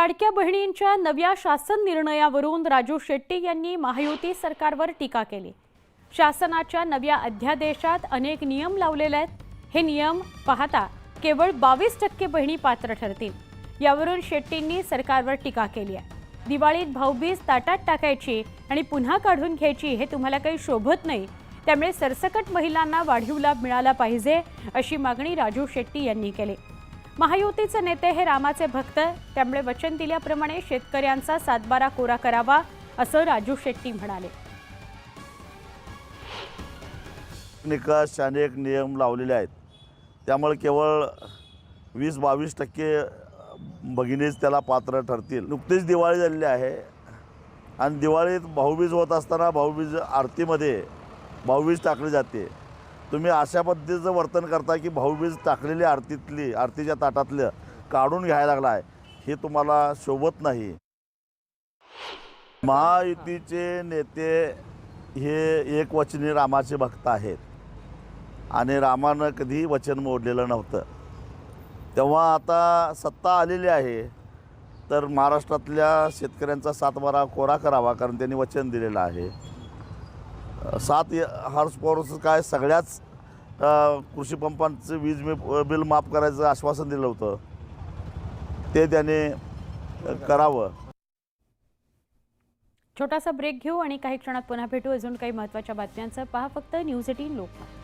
लाडक्या बहिणींच्या नव्या शासन निर्णयावरून राजू शेट्टी यांनी महायुती सरकारवर टीका केली. शासनाच्या नव्या अध्यादेशात अनेक नियम लावलेले आहेत. हे नियम पाहता केवळ बावीस टक्के बहिणी पात्र ठरतील. यावरून शेट्टींनी सरकारवर टीका केली आहे. दिवाळीत भाऊबीज ताटात टाकायची आणि पुन्हा काढून घ्यायची हे तुम्हाला काही शोभत नाही. त्यामुळे सरसकट महिलांना वाढीव लाभ मिळाला पाहिजे अशी मागणी राजू शेट्टी यांनी केली. महायुतीचे नेते हे रामाचे भक्त त्यामुळे वचन दिल्याप्रमाणे शेतकऱ्यांचा सातबारा कोरा करावा असं राजू शेट्टी म्हणाले. निकष अनेक नियम लावलेले आहेत. त्यामुळे केवळ वीस बावीस टक्के भगिनीच त्याला पात्र ठरतील. नुकतीच दिवाळी झालेली आहे आणि दिवाळीत भाऊबीज होत असताना भाऊबीज आरतीमध्ये भाऊबीज टाकली जाते. तुम्ही अशा पद्धतीचं वर्तन करता की भाऊबीज टाकलेली आरतीतली आरतीच्या ताटातलं काढून घ्यायला लागला आहे हे तुम्हाला शोभत नाही. महायुतीचे नेते हे एकवचनी रामाचे भक्त आहेत. आणि रामानं कधीही वचन मोडलेलं नव्हतं. तेव्हा आता सत्ता आलेली आहे तर महाराष्ट्रातल्या शेतकऱ्यांचा सातबारा कोरा करावा कारण त्यांनी वचन दिलेलं आहे. सात हॉर्स पॉवरचं काय सगळ्याच कृषी पंपांचं वीज मी बिल माफ करायचं आश्वासन दिलं होतं. ते त्याने करावं. छोटासा ब्रेक घेऊ आणि काही क्षणात पुन्हा भेटू. अजून काही महत्त्वाच्या बातम्यांचं पहा फक्त न्यूज एटीन लोकमत.